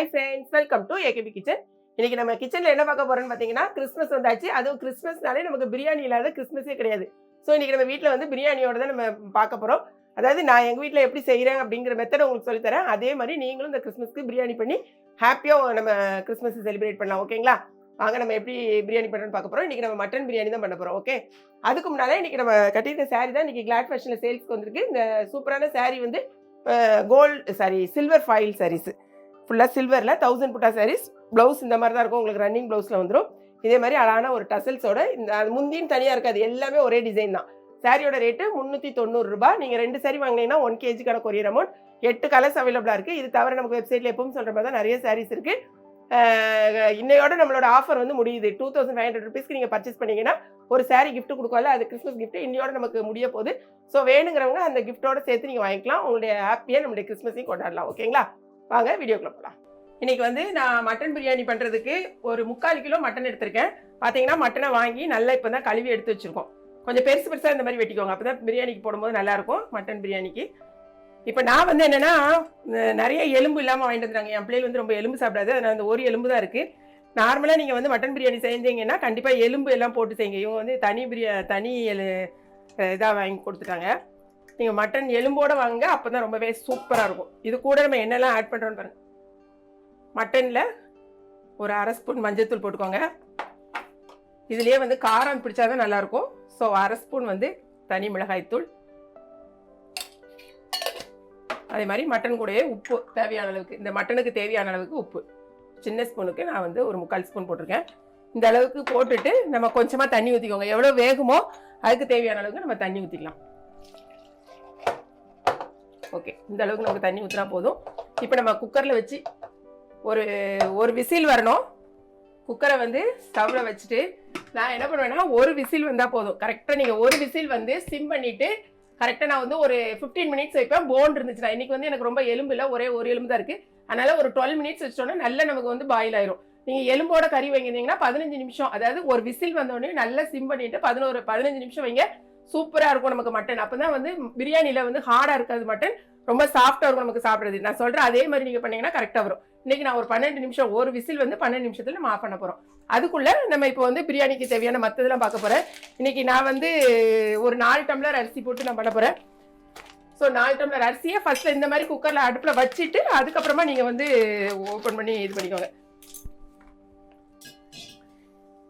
Hi friends welcome to AKP kitchen இன்னைக்கு நம்ம கிச்சனில் என்ன பார்க்க போறோம்னு பார்த்தீங்கன்னா கிறிஸ்மஸ் வந்தாச்சு. அதுவும் கிறிஸ்மஸ்னாலே நமக்கு பிரியாணி இல்லாத கிறிஸ்மஸே கிடையாது. ஸோ இன்னைக்கு நம்ம வீட்டில் வந்து பிரியாணியோட தான் நம்ம பார்க்க போகிறோம் அதாவது நான் எங்கள் வீட்டில் எப்படி செய்கிறேன் அப்படிங்கிற மெத்தட் உங்களுக்கு சொல்லித்தரேன் அதே மாதிரி நீங்களும் இந்த கிறிஸ்மஸ்க்கு பிரியாணி பண்ணி ஹாப்பியாக நம்ம கிறிஸ்மஸ் செலிப்ரேட் பண்ணலாம் ஓகேங்களா வாங்க நம்ம எப்படி பிரியாணி பண்ணுறோம்னு பார்க்க போகிறோம் இன்றைக்கி நம்ம மட்டன் பிரியாணி தான் பண்ண போகிறோம் ஓகே அதுக்கு முன்னாலே இன்றைக்கி நம்ம கட்டியிருக்க saree தான் இன்றைக்கி கிளாட் ஃபேஷனில் சேல்ஸ்க்கு வந்திருக்கு. இந்த சூப்பரான saree வந்து gold sari silver foil saris ஃபுல்லாக சில்வரில் தௌசண்ட் புட்டா சாரீஸ் ப்ளவுஸ் இந்த மாதிரி தான் இருக்கும். உங்களுக்கு ரன்னிங் ப்ளவுஸில் வந்துடும் இதே மாதிரி அழகான ஒரு டசல்ஸோட இந்த அது முந்தின்னு தனியாக இருக்காது. எல்லாமே ஒரே டிசைன் தான். சாரியோட ரேட்டு முந்நூற்றி தொண்ணூறு ரூபாய் நீங்கள் ரெண்டு சாரி வாங்கினீங்கன்னா ஒன் கேஜிக்கான கொரியர் அமௌண்ட் எட்டு கலர்ஸ் அவைலபிளாக இருக்குது இது தவிர நமக்கு வெப்சைட்டில் எப்பவும் சொல்கிற மாதிரி தான் நிறைய சாரீஸ் இருக்குது இன்னையோட நம்மளோட ஆஃபர் வந்து முடியுது. டூ தௌசண்ட் ஃபைவ் ஹண்ட்ரட் ருபீஸ்க்கு நீங்கள் பர்ச்சேஸ் பண்ணீங்கன்னா ஒரு சாரீ கிஃப்ட் கொடுக்கல அது கிறிஸ்மஸ் கிஃப்ட் இன்னையோட நமக்கு முடிய போகுது. ஸோ வேணுங்கிறவங்க அந்த கிஃப்ட்டோட சேர்த்து நீங்கள் வாங்கிக்கலாம். உங்களுடைய ஹாப்பியாக நம்மளுடைய கிறிஸ்மஸையும் கொண்டாடலாம். ஓகேங்களா வாங்க வீடியோக்குள்ளே போகலாம் இன்றைக்கி வந்து நான் மட்டன் பிரியாணி பண்ணுறதுக்கு ஒரு முக்கால் கிலோ மட்டன் எடுத்திருக்கேன். பார்த்தீங்கன்னா மட்டனை வாங்கி நல்லா இப்போ தான் கழுவி எடுத்து வச்சுருக்கோம். கொஞ்சம் பெருசு பெருசாக இந்த மாதிரி வெட்டிக்கோங்க. அப்போ தான் பிரியாணிக்கு போடும்போது நல்லாயிருக்கும் மட்டன் பிரியாணிக்கு. இப்போ நான் வந்து என்னென்னா நிறைய எலும்பு இல்லாமல் வாங்கிட்டு வந்துறாங்க என் பிள்ளைகள் வந்து ரொம்ப எலும்பு சாப்பிடாது. அதனால் அந்த ஒரு எலும்பு தான் இருக்குது நார்மலாக நீங்கள் வந்து மட்டன் பிரியாணி செஞ்சீங்கன்னா கண்டிப்பாக எலும்பு எல்லாம் போட்டு செய்யுங்க. இவங்க வந்து தனி பிரியா தனி எலு இதாக வாங்கி கொடுத்துட்டாங்க. நீங்கள் மட்டன் எலும்போட வாங்க அப்போ தான் ரொம்பவே சூப்பராக இருக்கும். இது கூட நம்ம என்னெல்லாம் ஆட் பண்ணுறோன்னு பாருங்கள் மட்டனில் ஒரு அரை ஸ்பூன் மஞ்சத்தூள் போட்டுக்கோங்க. இதுலேயே வந்து காரம் பிடிச்சா தான் நல்லாயிருக்கும். ஸோ அரை ஸ்பூன் வந்து தனி மிளகாய்த்தூள். அதே மாதிரி மட்டன் கூடயே உப்பு தேவையான அளவுக்கு. இந்த மட்டனுக்கு தேவையான அளவுக்கு உப்பு. சின்ன ஸ்பூனுக்கு நான் வந்து ஒரு முக்கால் ஸ்பூன் போட்டிருக்கேன். இந்த அளவுக்கு போட்டுட்டு நம்ம கொஞ்சமாக தண்ணி ஊற்றிக்கோங்க எவ்வளோ வேகுமோ அதுக்கு தேவையான அளவுக்கு நம்ம தண்ணி ஊற்றிக்கலாம் ஓகே இந்த அளவுக்கு நமக்கு தண்ணி ஊற்றினா போதும். இப்போ நம்ம குக்கரில் வச்சு ஒரு ஒரு விசில் வரணும். குக்கரை வந்து ஸ்டவ்வில் வச்சுட்டு நான் என்ன பண்ணுவேன்னா ஒரு விசில் வந்தால் போதும். கரெக்டாக நீங்கள் ஒரு விசில் வந்து சிம் பண்ணிவிட்டு கரெக்டாக நான் வந்து ஒரு ஃபிஃப்டீன் மினிட்ஸ் வைப்பேன். போன் இருந்துச்சுன்னா இன்றைக்கி வந்து எனக்கு ரொம்ப எலும்பு இல்லை ஒரே ஒரு எலும்பு தான் இருக்குது அதனால் ஒரு டுவெல் மினிட்ஸ் வச்சோன்னா நல்லா நமக்கு வந்து பாயில் ஆயிரும். நீங்கள் எலும்போட கறி வைங்கிருந்தீங்கன்னா பதினஞ்சு நிமிஷம். அதாவது ஒரு விசில் வந்தோடனே நல்லா சிம் பண்ணிட்டு பதினோரு பதினஞ்சு நிமிஷம் வைங்க. சூப்பராக இருக்கும் நமக்கு மட்டன் அப்போ தான் வந்து பிரியாணியில் வந்து ஹார்டாக இருக்காது மட்டன் ரொம்ப சாஃப்டாக இருக்கும் நமக்கு சாப்பிட்றது. நான் சொல்கிறேன் அதே மாதிரி நீங்கள் பண்ணீங்கன்னா கரெக்டாக வரும். இன்னைக்கு நான் ஒரு பன்னெண்டு நிமிஷம் ஒரு விசில் வந்து பன்னெண்டு நிமிஷத்தில் நம்ம ஆஃப் பண்ண போகிறோம் அதுக்குள்ளே நம்ம இப்போ வந்து பிரியாணிக்கு தேவையான மற்றதெல்லாம் பார்க்க போகிறேன் இன்றைக்கி நான் வந்து ஒரு நாலு டம்ளர் அரிசி போட்டு நான் பண்ண போகிறேன் ஸோ நாலு டம்ளர் அரிசியை ஃபஸ்ட்டு இந்த மாதிரி குக்கரில் அடுப்பில் வச்சுட்டு அதுக்கப்புறமா நீங்கள் வந்து ஓப்பன் பண்ணி இது பண்ணிக்கோங்க.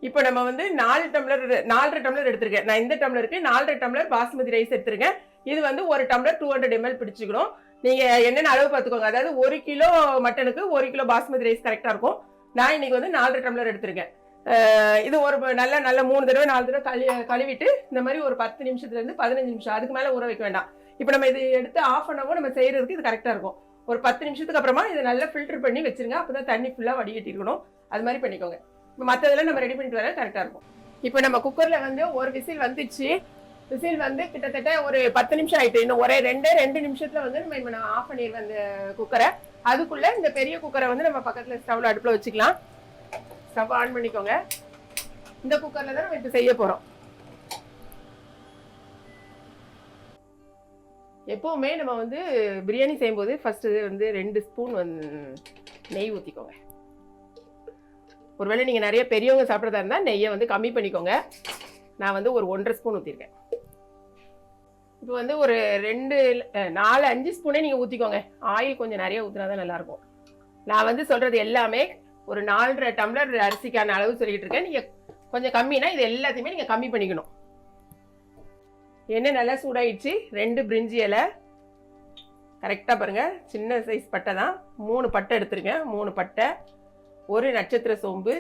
இப்போ நம்ம வந்து நாலு டம்ளர் நாலரை டம்ளர் எடுத்திருக்கேன். நான் இந்த டம்ளருக்கு நாலரை டம்ளர் பாஸ்மதி ரைஸ் எடுத்திருக்கேன். இது வந்து ஒரு டம்ளர் டூ ஹண்ட்ரட் எம்எல் பிடிச்சிக்கணும் நீங்கள் என்னென்ன அளவு பார்த்துக்கோங்க. அதாவது ஒரு கிலோ மட்டனுக்கு ஒரு கிலோ பாஸ்மதி ரைஸ் கரெக்டாக இருக்கும். நான் இன்னைக்கு வந்து நாலரை டம்ளர் எடுத்திருக்கேன். இது ஒரு நல்ல நல்ல மூணு தடவை நாலு தடவை கழி கழுவிட்டு இந்த மாதிரி ஒரு பத்து நிமிஷத்துலேருந்து பதினஞ்சு நிமிஷம் அதுக்கு மேலே ஊற வைக்க வேண்டாம். இப்போ நம்ம இது எடுத்து ஆஃப் பண்ணவும் நம்ம செய்கிறதுக்கு இது கரெக்டாக இருக்கும். ஒரு பத்து நிமிஷத்துக்கு அப்புறமா இதை நல்லா ஃபில்டர் பண்ணி வச்சிருங்க. அப்போ தான் தண்ணி ஃபுல்லாக வடிகட்டிருக்கணும். அது மாதிரி பண்ணிக்கோங்க. மற்றதெல்லாம் நம்ம ரெடி பண்ணிட்டு வர கரெக்டாக இருக்கும். இப்போ நம்ம குக்கரில் வந்து ஒரு விசில் வந்துச்சு. விசில் வந்து கிட்டத்தட்ட ஒரு பத்து நிமிஷம் ஆயிட்டு இன்னும் ஒரே ரெண்டே ரெண்டு நிமிஷத்துல வந்து நம்ம இப்போ நான் ஆஃப் பண்ணிடுவேன் அந்த குக்கரை. அதுக்குள்ள இந்த பெரிய குக்கரை வந்து நம்ம பக்கத்துல ஸ்டவ்ல அடுப்புல வச்சுக்கலாம். ஸ்டவ் ஆன் பண்ணிக்கோங்க. இந்த குக்கர்ல தான் நம்ம இப்போ செய்ய போறோம். எப்பவுமே நம்ம வந்து பிரியாணி செய்யும்போது ஃபர்ஸ்ட் வந்து ரெண்டு ஸ்பூன் வந்து நெய் ஊற்றிக்கோங்க ஒருவேளை நீங்கள் நிறைய பெரியவங்க சாப்பிட்றதா இருந்தால் நெய்யை வந்து கம்மி பண்ணிக்கோங்க. நான் வந்து ஒரு ஒன்றரை ஸ்பூன் ஊற்றிருக்கேன் இப்போ வந்து ஒரு ரெண்டு நாலு அஞ்சு ஸ்பூனே நீங்கள் ஊற்றிக்கோங்க ஆயில் கொஞ்சம் நிறைய ஊற்றினா தான் நல்லாயிருக்கும். நான் வந்து சொல்கிறது எல்லாமே ஒரு நாலரை டம்ளர் அரிசிக்கான அளவு சொல்லிகிட்டு இருக்கேன். நீங்கள் கொஞ்சம் கம்மினா இது எல்லாத்தையுமே நீங்கள் கம்மி பண்ணிக்கணும். எண்ணெய் நல்லா சூடாயிடுச்சு. ரெண்டு பிரிஞ்சி இலை. கரெக்டாக பாருங்கள் சின்ன சைஸ் பட்டை தான். மூணு பட்டை எடுத்துருக்கேன். மூணு பட்டை. ஒரு நட்சத்திர சோம்பு.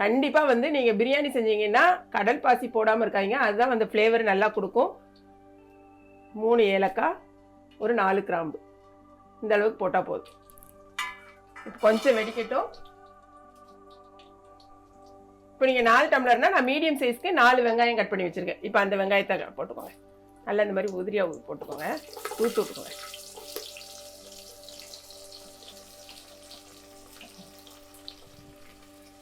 கண்டிப்பாக வந்து நீங்கள் பிரியாணி செஞ்சீங்கன்னா கடல் பாசி போடாமல் இருக்காங்க அதுதான் வந்து ஃப்ளேவர் நல்லா கொடுக்கும். மூணு ஏலக்காய் ஒரு நாலு கிராம்பு. இந்த அளவுக்கு போட்டால் போதும். இப்போ கொஞ்சம் வெடிக்கட்டும். இப்போ நீங்கள் நாலு டம்ளர்னால் நான் மீடியம் சைஸ்க்கு நாலு வெங்காயம் கட் பண்ணி வச்சுருக்கேன். இப்போ அந்த வெங்காயத்தை போட்டுக்கோங்க. நல்லா இந்த மாதிரி உதிரியாக போட்டுக்கோங்க. ஊற்றி விட்டுக்கோங்க.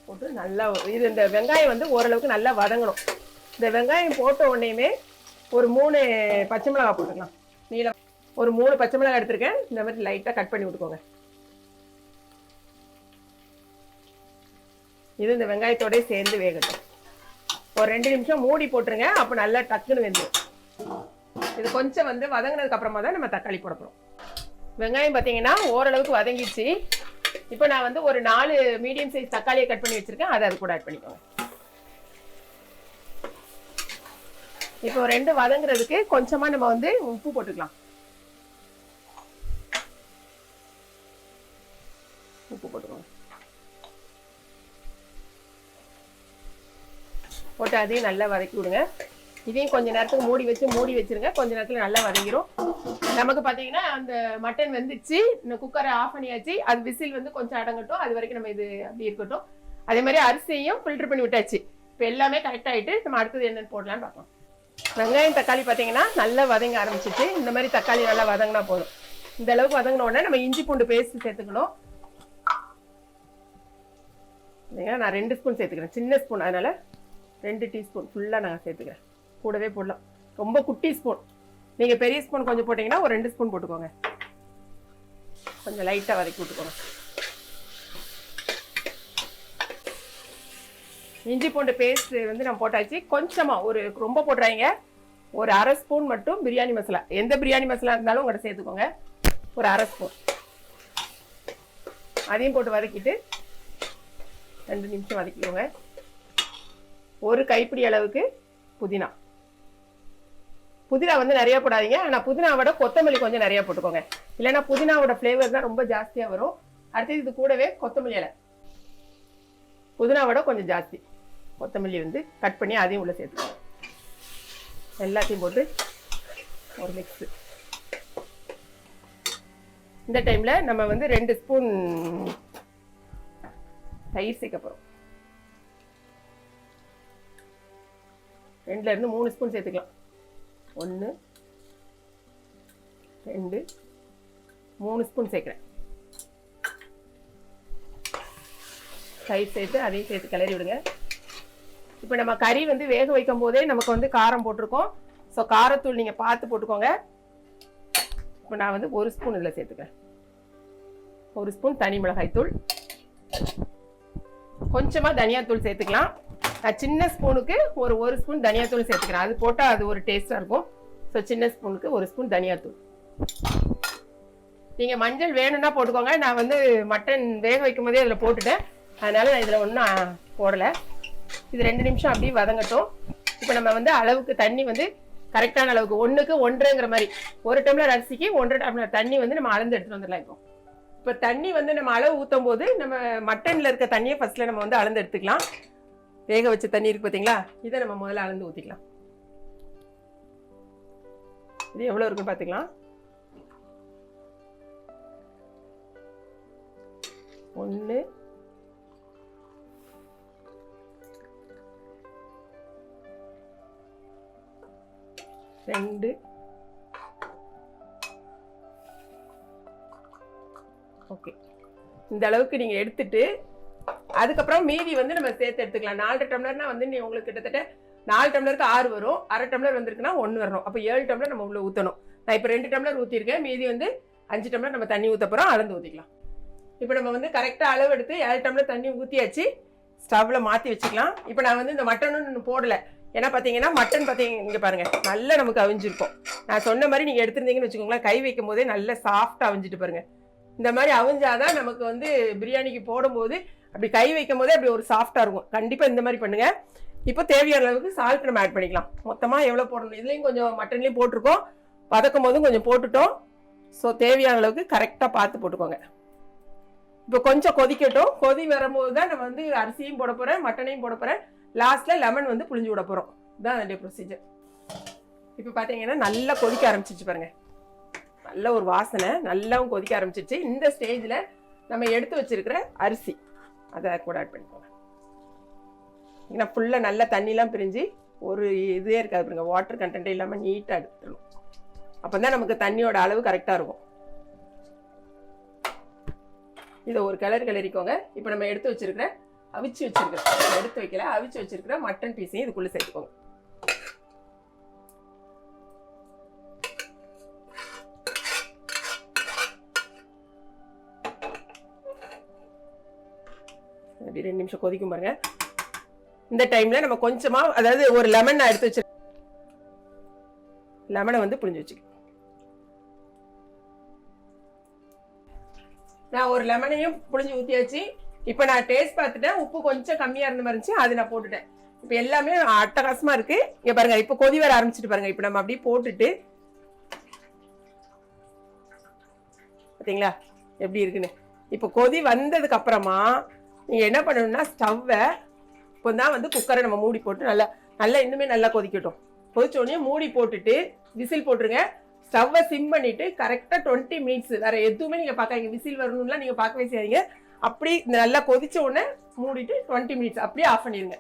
போட்டு நல்லா இது இந்த வெங்காயம் வந்து ஓரளவுக்கு நல்லா வதங்கணும். இந்த வெங்காயம் போட்ட உடனேயுமே ஒரு மூணு பச்சை மிளகா போட்டுக்கலாம். நீளம் ஒரு மூணு பச்சை மிளகா எடுத்திருக்கேன். இந்த மாதிரி லைட்டாக கட் பண்ணி விட்டுக்கோங்க. இது இந்த வெங்காயத்தோடய சேர்ந்து வேகட்டும். ஒரு ரெண்டு நிமிஷம் மூடி போட்டுருங்க. அப்போ நல்லா டக்குன்னு வெந்துடும் இது கொஞ்சம் வந்து வதங்கினதுக்கு அப்புறமா தான் நம்ம தக்காளி போட போகிறோம் வெங்காயம் பார்த்தீங்கன்னா ஓரளவுக்கு வதங்கிச்சு இப்போ நான் வந்து ஒரு நாலு மீடியம் சைஸ் தக்காளியை கட் பண்ணி வச்சிருக்கேன். அதை அது கூட ஆட் பண்ணிக்கோங்க. இப்போ ரெண்டு வதங்குறதுக்கு கொஞ்சமா நம்ம வந்து உப்பு போட்டுக்கலாம். உப்பு போட்டுக்கோங்க. போட்டு அதையும் நல்லா வதக்கி விடுங்க. இதையும் கொஞ்ச நேரத்துக்கு மூடி வச்சு மூடி வச்சிருங்க. கொஞ்ச நேரத்துல நல்லா வதங்கிரும். நமக்கு பார்த்தீங்கன்னா அந்த மட்டன் வந்துச்சு இந்த குக்கரை ஆஃப் பண்ணியாச்சு. அது விசில் வந்து கொஞ்சம் அடங்கட்டும். அது வரைக்கும் நம்ம இது அப்படி இருக்கட்டும். அதே மாதிரி அரிசியையும் ஃபில்டர் பண்ணி விட்டாச்சு. இப்போ எல்லாமே கரெக்ட் ஆயிட்டு நம்ம அடுத்தது என்னென்னு போடலான்னு பார்ப்போம். வெங்காயம் தக்காளி பார்த்தீங்கன்னா நல்லா வதங்க ஆரம்பிச்சிச்சு. இந்த மாதிரி தக்காளி நல்லா வதங்கினா போதும். இந்த அளவுக்கு வதங்கின உடனே நம்ம இஞ்சி பூண்டு பேஸ்ட் சேர்த்துக்கணும். இல்லைங்க நான் ரெண்டு ஸ்பூன் சேர்த்துக்கிறேன். சின்ன ஸ்பூன் அதனால் ரெண்டு டீஸ்பூன் ஃபுல்லாக நான் சேர்த்துக்கிறேன். கூடவே போடலாம். ரொம்ப குட்டி ஸ்பூன் நீங்கள் பெரிய ஸ்பூன் கொஞ்சம் போட்டிங்கன்னா ஒரு ரெண்டு ஸ்பூன் போட்டுக்கோங்க. கொஞ்சம் லைட்டாக வதக்கி விட்டுக்கோங்க. இஞ்சி பூண்டு பேஸ்ட் வந்து நான் போட்டாச்சு. கொஞ்சமாக ஒரு ரொம்ப போட்டுறாங்க ஒரு அரை ஸ்பூன் மட்டும் பிரியாணி மசாலா. எந்த பிரியாணி மசாலா இருந்தாலும் உங்கள்கிட்ட சேர்த்துக்கோங்க. ஒரு அரை ஸ்பூன் அதையும் போட்டு வதக்கிட்டு ரெண்டு நிமிஷம் வதக்கிக்கோங்க. ஒரு கைப்பிடி அளவுக்கு புதினா. புதினா வந்து நிறைய போடாதீங்க. ஆனால் புதினாவோட கொத்தமல்லி கொஞ்சம் நிறைய போட்டுக்கோங்க. இல்லைன்னா புதினாவோட ஃப்ளேவர் தான் ரொம்ப ஜாஸ்தியாக வரும். அடுத்தது இது கூடவே கொத்தமல்லி இலை. புதினாவோட கொஞ்சம் ஜாஸ்தி. கொத்தமல்லி வந்து கட் பண்ணி அதையும் உள்ளே சேர்த்துக்கோங்க. எல்லாத்தையும் போட்டு ஒரு மிக்ஸு இந்த டைமில் நம்ம வந்து ரெண்டு ஸ்பூன் தயிர் சேர்க்க போகிறோம் ரெண்டுலேருந்து மூணு ஸ்பூன் சேர்த்துக்கலாம். ஒன்று ரெண்டு மூணு ஸ்பூன் சேர்க்குறேன். தயிர் சேர்த்து அதையும் சேர்த்து கிளறி விடுங்க. இப்போ நம்ம கறி வந்து வேக வைக்கும் போதே நமக்கு வந்து காரம் போட்டிருக்கோம். ஸோ காரத்தூள் நீங்கள் பார்த்து போட்டுக்கோங்க. இப்போ நான் வந்து ஒரு ஸ்பூன் இதில் சேர்த்துக்கிறேன். ஒரு ஸ்பூன் தனி மிளகாய் தூள் கொஞ்சமாக தனியாத்தூள் சேர்த்துக்கலாம். சின்ன ஸ்பூனுக்கு ஒரு ஒரு ஸ்பூன் தனியாத்தூள் சேர்த்துக்கிறேன். அது போட்டால் அது ஒரு டேஸ்ட்டாக இருக்கும். ஸோ சின்ன ஸ்பூனுக்கு ஒரு ஸ்பூன் தனியாத்தூள். நீங்கள் மஞ்சள் வேணும்னா போட்டுக்கோங்க. நான் வந்து மட்டன் வேக வைக்கும் போதே அதில் போட்டுட்டேன். அதனால் நான் இதில் ஒன்றும் போடலை. இது ரெண்டு நிமிஷம் அப்படியே வதங்கட்டும். இப்போ நம்ம வந்து அளவுக்கு தண்ணி வந்து கரெக்டான அளவுக்கு ஒன்றுக்கு ஒன்றுங்கிற மாதிரி. ஒரு டம்ளர் அரிசிக்கு ஒன்றரை டம்ளர் தண்ணி வந்து நம்ம அளந்து எடுத்துகிட்டு வந்துடலாம் இப்போ. இப்போ தண்ணி வந்து நம்ம அளவு ஊற்றும் போது நம்ம மட்டனில் இருக்க தண்ணியை ஃபஸ்ட்டில் நம்ம வந்து அளந்து எடுத்துக்கலாம். வேக வச்ச தண்ணி இருக்கு பார்த்தீங்களா இதை நம்ம முதல்ல அளந்து ஊற்றிக்கலாம் இது எவ்வளோ இருக்குன்னு பார்த்துக்கலாம் ஒன்று ரெண்டு. ஓகே. இந்த அளவுக்கு நீங்கள் எடுத்துட்டு அதுக்கப்புறம் மீதி வந்து நம்ம சேர்த்து எடுத்துக்கலாம். நாலு டம்ளர்னா வந்து நீ உங்களுக்கு கிட்டத்தட்ட நாலு டம்ளருக்கு ஆறு வரும். அரை டம்ளர் வந்திருக்குன்னா ஒன்று வரணும். அப்போ ஏழு டம்ளர் நம்ம உள்ள ஊற்றணும் நான் இப்போ ரெண்டு டம்ளர் ஊற்றிருக்கேன் மீதி வந்து அஞ்சு டம்ளர் நம்ம தண்ணி ஊற்ற போகிறோம் அளந்து ஊற்றிக்கலாம் இப்போ நம்ம வந்து கரெக்டாக அளவு எடுத்து ஏழு டம்ளர் தண்ணி ஊற்றியாச்சு ஸ்டவ்வில் மாற்றி வச்சுக்கலாம். இப்போ நான் வந்து இந்த மட்டனும் போடலை. ஏன்னா பார்த்தீங்கன்னா மட்டன் பார்த்தீங்க இங்கே பாருங்கள் நல்லா நமக்கு அவிஞ்சிருக்கும். நான் சொன்ன மாதிரி நீங்கள் எடுத்திருந்தீங்கன்னு வச்சுக்கோங்களேன். கை வைக்கும் போதே நல்லா சாஃப்டாக அவிஞ்சிட்டு பாருங்கள் இந்த மாதிரி அவிஞ்சாதான் நமக்கு வந்து பிரியாணிக்கு போடும்போது அப்படி கை வைக்கும் போதே அப்படி ஒரு சாஃப்டாக இருக்கும். கண்டிப்பாக இந்த மாதிரி பண்ணுங்கள் இப்போ தேவையான அளவுக்கு சால்ட் நம்ம ஆட் பண்ணிக்கலாம். மொத்தமாக எவ்வளோ போடணும்? இதுலேயும் கொஞ்சம் மட்டன்லேயும் போட்டிருக்கோம். வதக்கும் போதும் கொஞ்சம் போட்டுட்டோம். ஸோ தேவையான அளவுக்கு கரெக்டாக பார்த்து போட்டுக்கோங்க. இப்போ கொஞ்சம் கொதிக்கட்டும். கொதி வரும்போது தான் நம்ம வந்து அரிசியும் போட போகிறேன் மட்டனையும் போட போகிறேன் லாஸ்ட்டில் லெமன் வந்து புளிஞ்சு விட போகிறோம் இதுதான் அதனுடைய ப்ரொசீஜர் இப்போ பார்த்தீங்கன்னா நல்லா கொதிக்க ஆரம்பிச்சிச்சு பாருங்கள் நல்ல ஒரு வாசனை நல்லாவும் கொதிக்க ஆரம்பிச்சிச்சு இந்த ஸ்டேஜில் நம்ம எடுத்து வச்சிருக்கிற அரிசி. அதை கூட ஆட் பண்ணிக்கோங்க. ஏன்னா ஃபுல்லாக நல்லா தண்ணிலாம் பிரிஞ்சு ஒரு இதே இருக்காது பாருங்க. வாட்டர் கண்டென்ட்டே இல்லாமல் நீட்டாக எடுத்துடணும். அப்போ தான் நமக்கு தண்ணியோட அளவு கரெக்டாக இருக்கும். இதை ஒரு கலர் கிளறிக்கோங்க. இப்போ நம்ம எடுத்து வச்சுருக்கிற அவிச்சு வச்சுருக்கிற எடுத்து வைக்கல அவிச்சு வச்சுருக்கிற மட்டன் பீஸையும் இதுக்குள்ளே சேர்த்துக்கோங்க. அப்படி ரெண்டு நிமிஷம் கொதிக்கும் பாருங்க. இந்த டைம்ல நம்ம கொஞ்சமா அதாவது ஒரு லெமன் நான் எடுத்து வச்சு லெமனை வந்து புழிஞ்சு வச்சுக்கேன் நான் ஒரு லெமனையும் புழிஞ்சு ஊற்றியாச்சு இப்போ நான் டேஸ்ட் பார்த்துட்டேன். உப்பு கொஞ்சம் கம்மியாக இருந்த மாதிரி இருந்துச்சு. அது நான் போட்டுட்டேன். இப்போ எல்லாமே அட்டகாசமா இருக்கு. இங்கே பாருங்க இப்போ கொதி வர ஆரம்பிச்சிட்டு பாருங்க. இப்போ நம்ம அப்படியே போட்டுட்டு பார்த்தீங்களா எப்படி இருக்குன்னு. இப்போ கொதி வந்ததுக்கு அப்புறமா நீங்கள் என்ன பண்ணணும்னா ஸ்டவ்வை இப்போ தான் வந்து குக்கரை நம்ம மூடி போட்டு நல்லா நல்லா இன்னுமே நல்லா கொதிக்கட்டும். கொதிச்ச உடனே மூடி போட்டுட்டு விசில் போட்டுருங்க. ஸ்டவ்வை சிம் பண்ணிவிட்டு கரெக்டாக டுவெண்ட்டி மினிட்ஸ் வேறு எதுவுமே நீங்கள் பார்க்காதீங்க. விசில் வரணும்லாம் நீங்கள் பார்க்கவே செய்யாதீங்க. அப்படி நல்லா கொதிச்ச உடனே மூடிட்டு டுவெண்ட்டி மினிட்ஸ் அப்படியே ஆஃப் பண்ணிடுங்க.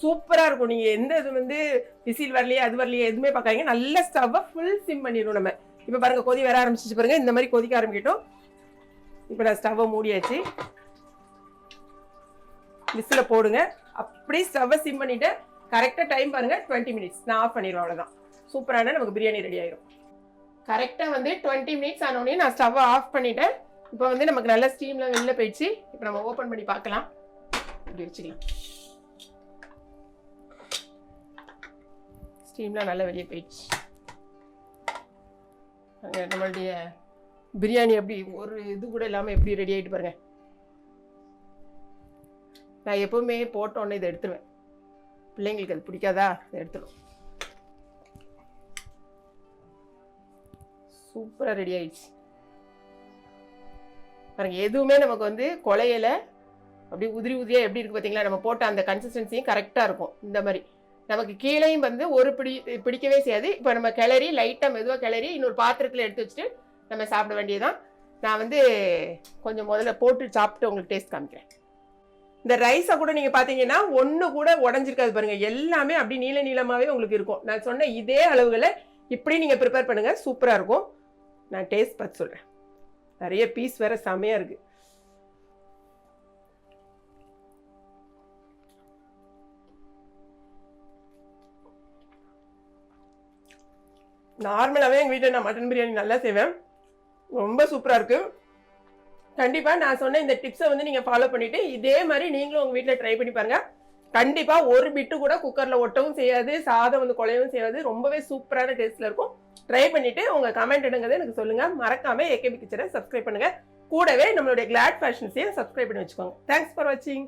சூப்பராக இருக்கும். நீங்கள் எந்த இது வந்து விசில் வரலையே அது வரலையே எதுவுமே பார்க்காதீங்க. நல்ல ஸ்டவ்வை ஃபுல் சிம் பண்ணிடணும் நம்ம. இப்போ பாருங்கள் கொதி வர ஆரம்பிச்சிச்சு பாருங்கள் இந்த மாதிரி கொதிக்க ஆரம்பிக்கட்டும். இப்போ நான் ஸ்டவ்வை மூடியாச்சு. விசில போடுங்க. அப்படியே ஸ்டவ்வை சிம் பண்ணிவிட்டு கரெக்டாக டைம் பாருங்கள் டுவெண்ட்டி மினிட்ஸ் நான் ஆஃப் பண்ணிடுவேன் அவ்வளோதான் சூப்பரான நமக்கு பிரியாணி ரெடி ஆயிடும் கரெக்டாக வந்து டுவெண்ட்டி மினிட்ஸ் ஆனோடனே நான் ஸ்டவ்வை ஆஃப் பண்ணிவிட்டேன் இப்போ வந்து நமக்கு நல்ல ஸ்டீம்லாம் வெளில போயிடுச்சு. இப்போ நம்ம ஓப்பன் பண்ணி பார்க்கலாம். இப்படி வச்சுக்கலாம். ஸ்டீம்லாம் நல்லா வெளியே போயிடுச்சு. நம்மளுடைய பிரியாணி எப்படி ஒரு இது கூட இல்லாமல் எப்படி ரெடி ஆகிட்டு பாருங்கள் நான் எப்பவுமே போட்டோன்னே இதை எடுத்துருவேன். பிள்ளைங்களுக்கு அது பிடிக்காதா? இதை எடுத்துடும் சூப்பராக ரெடி ஆயிடுச்சு. பாருங்க எதுவுமே நமக்கு வந்து கொலையில அப்படி உதிரி உதிரியாக எப்படி இருக்கு பார்த்தீங்களா நம்ம போட்ட அந்த கன்சிஸ்டன்சியும் கரெக்டாக இருக்கும். இந்த மாதிரி. நமக்கு கீழேயும் வந்து ஒரு பிடி பிடிக்கவே செய்யாது. இப்போ நம்ம கிளறி லைட்டாக மெதுவாக கிளறி இன்னொரு பாத்திரத்தில் எடுத்து வச்சுட்டு நம்ம சாப்பிட வேண்டியதுதான். நான் வந்து கொஞ்சம் முதல்ல போட்டு சாப்பிட்டு உங்களுக்கு டேஸ்ட் காமிக்கிறேன். இந்த ரைஸை கூட நீங்கள் பார்த்தீங்கன்னா ஒன்று கூட உடஞ்சிருக்காது பாருங்கள் எல்லாமே அப்படி நீள நீளமாகவே உங்களுக்கு இருக்கும். நான் சொன்ன இதே அளவுகளை இப்படி நீங்கள் ப்ரிப்பேர் பண்ணுங்கள் சூப்பராக இருக்கும். நான் டேஸ்ட் பார்த்து சொல்கிறேன் நிறைய பீஸ் வேற செமையாக இருக்குது நார்மலாகவே எங்கள் வீட்டில் நான் மட்டன் பிரியாணி நல்லா செய்வேன். ரொம்ப சூப்பராக இருக்குது கண்டிப்பாக நான் சொன்ன இந்த டிப்ஸை வந்து நீங்கள் ஃபாலோ பண்ணிட்டு இதே மாதிரி நீங்களும் உங்கள் வீட்டில் ட்ரை பண்ணி பாருங்க. கண்டிப்பாக ஒரு பிட்டு கூட குக்கரில் ஒட்டவும் செய்யாது சாதம் வந்து குழையவும் செய்யாது ரொம்பவே சூப்பரான டேஸ்ட்டில் இருக்கும். ட்ரை பண்ணிட்டு உங்கள் கமெண்ட் எடுங்கிறத எனக்கு சொல்லுங்கள் மறக்காம ஏகேபி கிச்சனை சப்ஸ்கிரைப் பண்ணுங்க. கூடவே நம்மளுடைய கிளாட் ஃபேஷன்ஸையும் சப்ஸ்கிரைப் பண்ணி வச்சுக்கோங்க. தேங்க்ஸ் ஃபார் வாட்சிங்